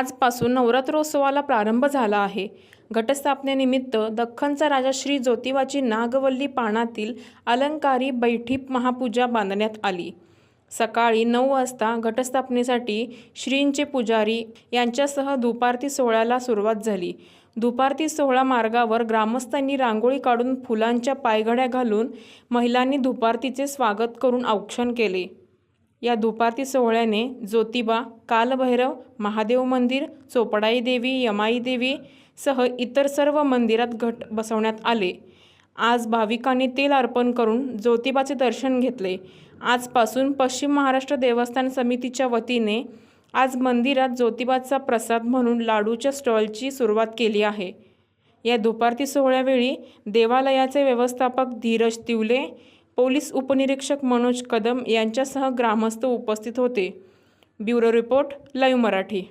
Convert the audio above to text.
आजपासून नवरात्रोत्सवाला प्रारंभ झाला आहे. घटस्थापनेनिमित्त दख्खनचा राजा श्री ज्योतिबाची नागवल्ली पानातील अलंकारी बैठी महापूजा बांधण्यात आली. सकाळी नऊ वाजता घटस्थापनेसाठी श्रींचे पुजारी यांच्यासह दुपारती सोहळ्याला सुरुवात झाली. दुपारती सोहळा मार्गावर ग्रामस्थांनी रांगोळी काढून फुलांच्या पायघड्या घालून महिलांनी दुपारतीचे स्वागत करून औक्षण केले. या दुपारती सोहळ्याने ज्योतिबा कालभैरव महादेव मंदिर चोपडाई देवी यमाई देवी सह इतर सर्व मंदिरात घट बसवण्यात आले. आज भाविकांनी तेल अर्पण करून ज्योतिबाचे दर्शन घेतले. आजपासून पश्चिम महाराष्ट्र देवस्थान समितीच्या वतीने आज मंदिरात ज्योतिबाचा प्रसाद म्हणून लाडूच्या स्टॉलची सुरुवात केली आहे. या दुपारती सोहळ्यावेळी देवालयाचे व्यवस्थापक धीरज तिवले पोलीस उपनिरीक्षक मनोज कदम यांच्यासह ग्रामस्थ उपस्थित होते. Bureau report live Marathi.